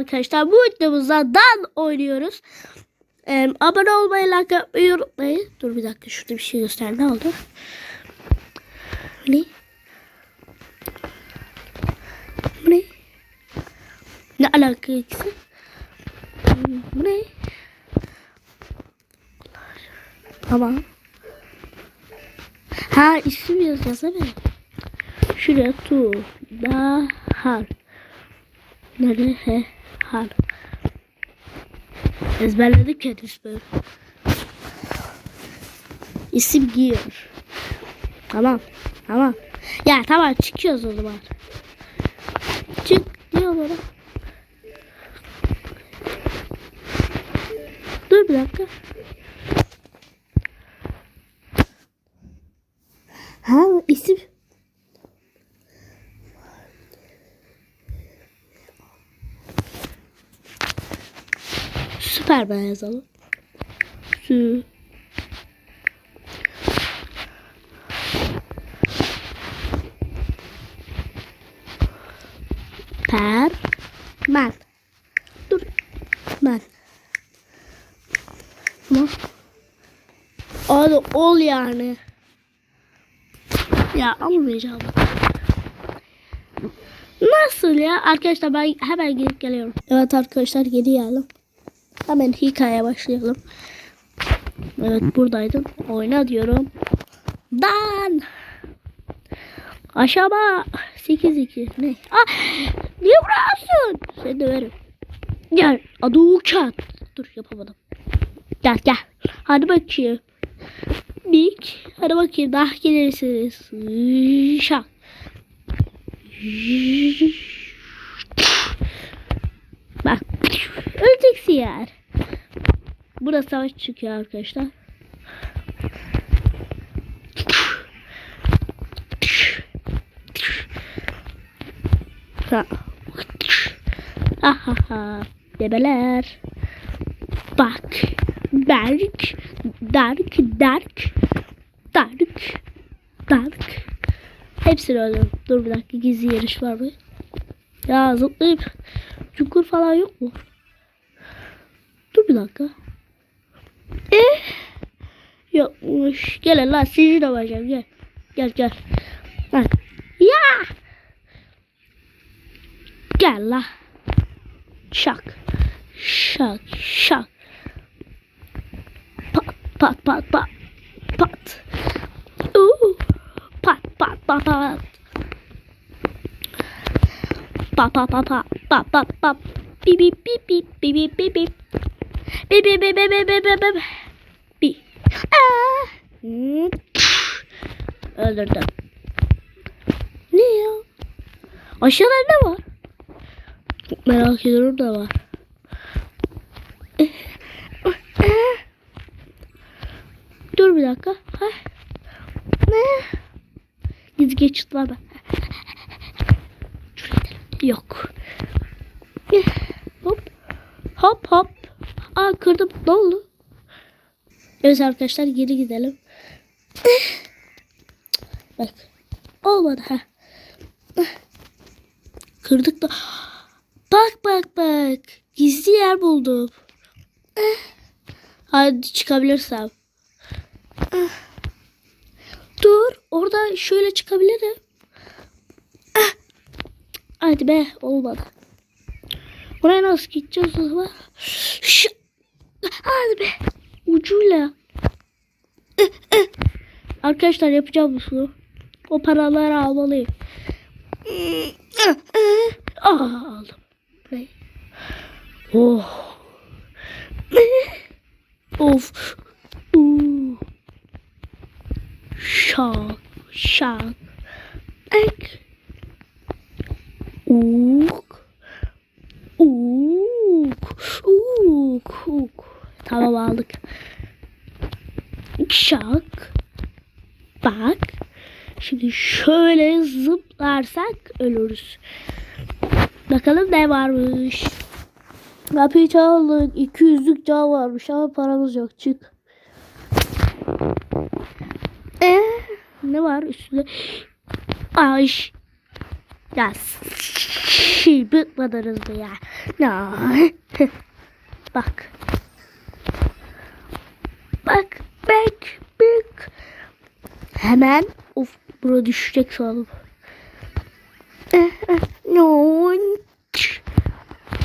arkadaşlar bu videomuzda dan oynuyoruz. Ee, abone olmayı, like yapmayı unutmayın. Dur bir dakika şurada bir şey göster. Ne oldu? Ne? Ne? Ne alaka ikisi? Ne? Tamam. Ha isim yazacağız değil mi? Şuraya tu da har. Nerede he har. Ezberledik ismi. İsim giyiyor. Tamam. Tamam. Ya tamam çıkıyoruz o zaman. Çık diyor bana. Dur bir dakika. Ha isim. Süper ben yazalım. Sü. Per. Ben. Dur. Ben. Ama. Hadi ol yani. Ya almayacağım. Nasıl ya? Arkadaşlar ben hemen gidip geliyorum. Evet arkadaşlar geri geldim. Hemen hikayeye başlayalım. Evet buradaydım. Oyna diyorum. Dan. Aşama. 8-2. Ne? Ah, niye vuruyorsun? Seni döverim. Gel. Adı uçak. Dur yapamadım. Gel gel. Hadi bakayım. Dik. Hadi bakayım daha gelirsiniz. Şak. Bak. Öleceksin yer. Burada savaş çıkıyor arkadaşlar. Ha. Ahaha. Bebeler. Bak. Berk. Dark. Dark. Dark. Dark. Hepsini öldürdüm. Dur bir dakika gizli yarış var mı? Ya zıplayıp çukur falan yok mu? Dur bir dakika. Yokmuş. Gel lan sizi de yapacağım gel. Gel gel. Bak. Ya. Gel la. Şak. Şak. Şak. Pat pat pat pat. Pat. Uuu. Pat pat pat pat. Pa pa pa pa pa pa pa. Bip bip bip bip bip bip bip bip. Bip bip bip bip bip bip bip bip. Bip. Öldürdüm. Ne ya? Aşağıda ne var? Merak ediyorum da var. Dur bir dakika. Ne? Gizli geçit var? Yok. Hop. Hop hop. Aa kırdım. Ne oldu? Evet arkadaşlar geri gidelim. Bak. Olmadı ha. Kırdık da. Bak bak bak. Gizli yer buldum. Hadi çıkabilirsem. Dur. Orada şöyle çıkabilirim. Hadi be olmadı. Buraya nasıl gideceğiz o zaman? Hadi be. Ucuyla. Arkadaşlar yapacağım bunu. O paraları almalıyım. Aa, aldım. Burayı. Oh. of. Uh. Şak. Şak. Ek. Uk. Uk. Uk. Uk. Tamam aldık. Şak. Bak. Şimdi şöyle zıplarsak ölürüz. Bakalım ne varmış. Kapıyı çaldık. 200'lük can varmış ama paramız yok. Çık. Ee, ne var üstünde? Ay. Ya şey bıkmadınız mı ya? Bak. Bak. Bak. Hemen of bura düşecek sanırım. No.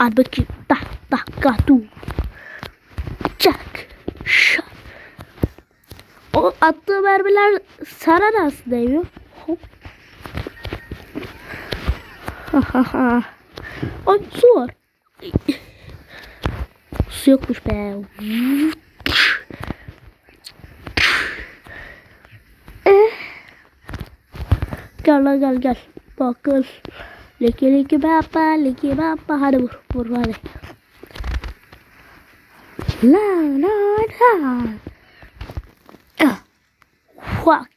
Al bakayım. Da da gatu. Çak. Şak. O attığı mermiler sarar aslında evi. Hop. Ha ha ha. Ay var. Su yokmuş be. Eh. Gel lan gel gel. Bak gel. Leki leki baba leki baba. Hadi vur vur hadi. La la la. Ah. Fuck.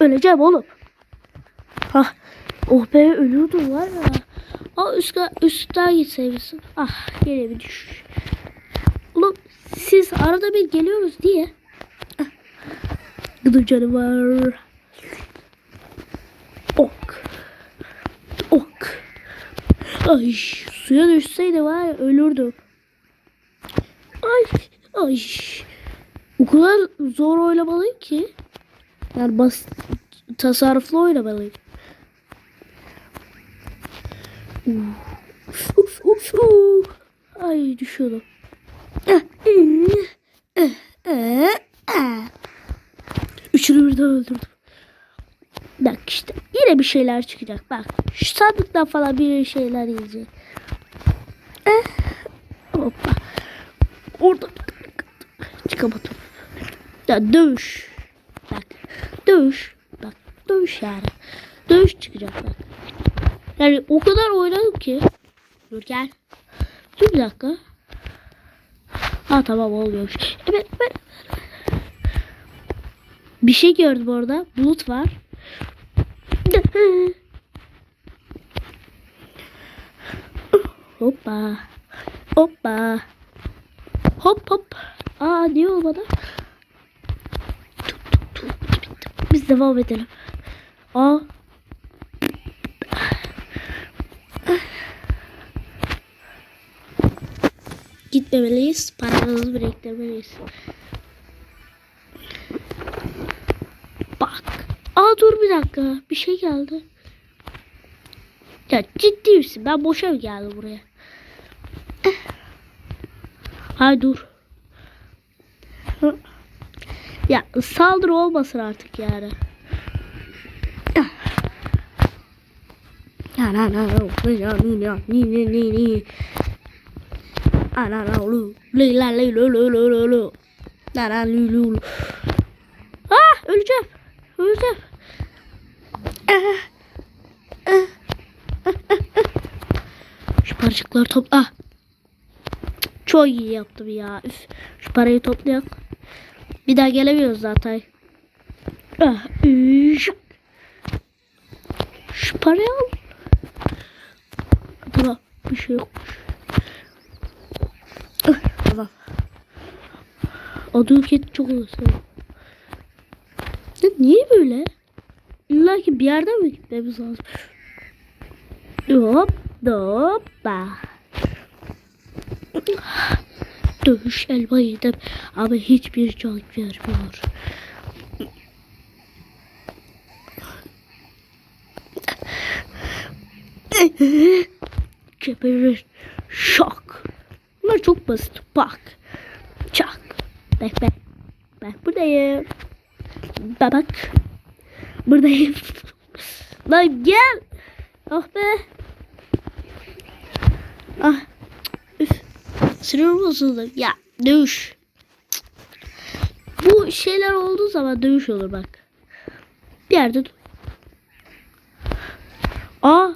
Öleceğim oğlum. Ah. Oh be ölüyordum var ya. Aa üstten, üstten gitseymişsin. Ah yine bir düş. Oğlum siz arada bir geliyoruz diye. Ah. Gıdı canı var. Ok. Ok. Ay suya düşseydi var ya ölürdüm. Ay ay. O kadar zor oynamalıyım ki. Yani basit tasarruflu oynamalıyım. Uf, uf, uf, uf. Ay düşüyordum. Üçünü birden öldürdüm. Bak işte yine bir şeyler çıkacak. Bak şu sandıktan falan bir şeyler yiyecek. Eh, Hoppa. Orada çıkamadım. Ya dövüş. Bak dövüş. Bak dövüş yani. Dövüş çıkacak bak. Yani o kadar oynadım ki. Dur gel. Dur bir dakika. Ha tamam oluyormuş. Evet evet. Bir şey gördüm orada. Bulut var. Hoppa. Hoppa. Hop hop. Aa niye olmadı? Biz devam edelim. Aa. Gitmemeliyiz. Paramızı biriktirmeliyiz. Aa dur bir dakika. Bir şey geldi. Ya ciddi misin? Ben boşa mı geldim buraya? Eh. Hay dur. Ya saldırı olmasın artık yani. Ah öleceğim. Öleceğim. Ah. Ah. Ah, ah, ah. Şu parçacıkları topla. Çok iyi yaptım ya. Üf. Şu parayı toplayalım. Bir daha gelemiyoruz zaten. Ah. Şu parayı al. Tamam. Bir şey yokmuş. Ah, Tamam. Adı ülket çok. Ya niye böyle? İlla ki bir yerden mi gitmemiz lazım? Hop, hoppa. Dövüş elma yedim ama hiçbir can vermiyor. Keperir. Şok. Bunlar çok basit. Bak. Çak. Bak bak. Bak buradayım. Bak bak. Buradayım. Lan gel. Oh be. Ah. Üf. Sinirim bozuldu. Ya dövüş. Bu şeyler olduğu zaman dövüş olur bak. Bir yerde dur. Aa.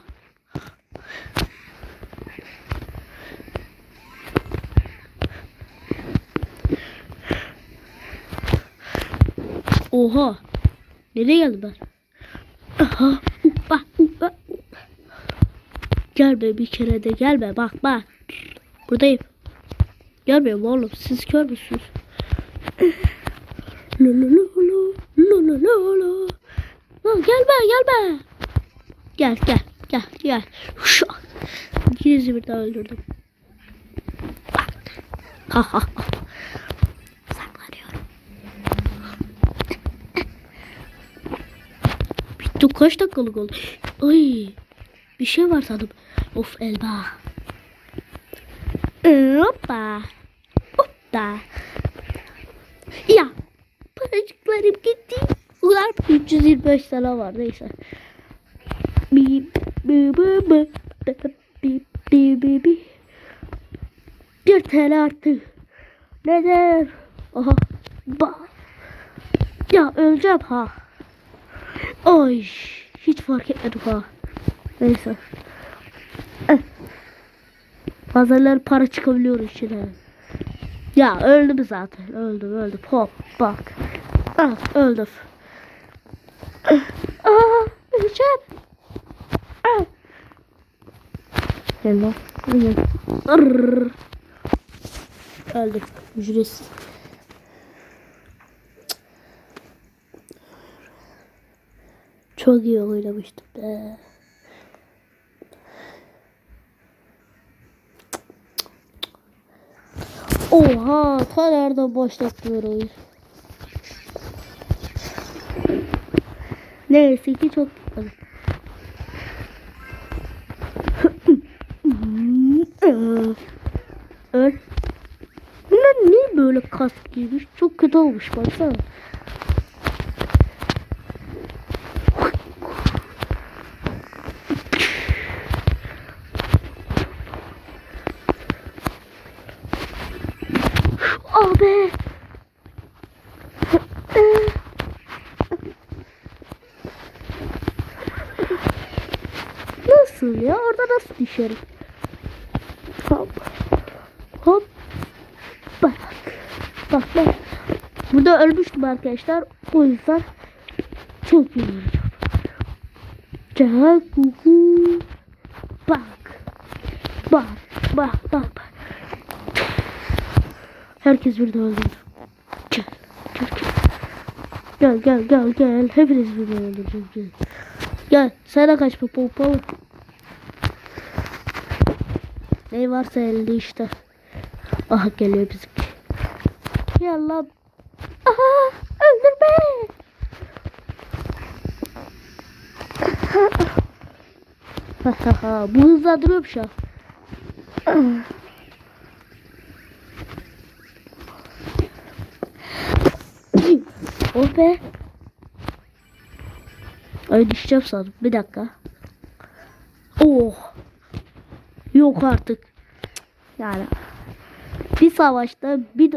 Oha. Nereye geldi ben? Aha. Uppa, uppa. Gel be bir kere de gel be bak bak. Buradayım. Görmüyorum oğlum. Siz kör müsünüz? Lu lu lu lu la la la la. Lan gelme gelme. Gel gel gel gel. Şu. İkinizi birden öldürdüm. Ha ha ha. Bitti kaç dakikalık oldu? Ay. Bir şey var sandım. Of elba. Hoppa. Hoppa. Ya. Paracıklarım gitti. Ulan 325 tane var neyse. Bip bip bip bip bip bip bip. Bir TL arttı. Neden? Aha. Ba. Ya öleceğim ha. Ay. Hiç fark etmedim ha. Neyse. Eh. Para çıkabiliyor içine. Ya öldüm zaten. Öldüm öldüm. Hop bak. Ah öldüm. Öleceğim. Ah. Gel lan. Gel. Arr. Öldüm. Ücretsiz. Çok iyi oynamıştım be. Oha, ta nereden başlattılar oyun. Neyse ki çok. Öl. Bunlar niye böyle kask giymiş? Çok kötü olmuş baksana. Abi. Ya? Orada nasıl düşerim? Hop. Hop. Bak. Bak bak. Burada ölmüştüm arkadaşlar. O yüzden çok iyi. Gel kuku. Bak. Bak. Bak. Bak. bak. Herkes burada öldü. Gel. Gel gel. Gel gel gel gel. Hepiniz burada öldüreceğim. Gel. De kaçma pompalı. Ne varsa elde işte. Aha geliyor bizimki. Gel lan. Aha öldürme. Bu hızlandırıyor şu an. Oh be. Ay düşeceğim sandım. Bir dakika. Oh. Yok artık. Yani bir savaşta bir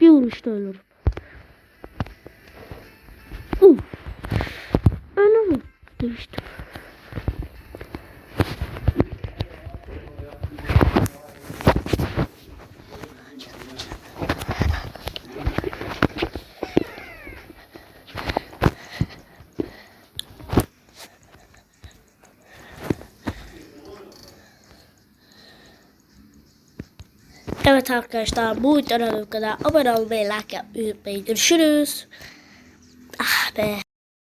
bir vuruşta ölürüm. Uf. Ölürüm demiştim. Evet arkadaşlar bu videoda kadar. Abone olmayı, like yapmayı unutmayın. Görüşürüz. Ah be.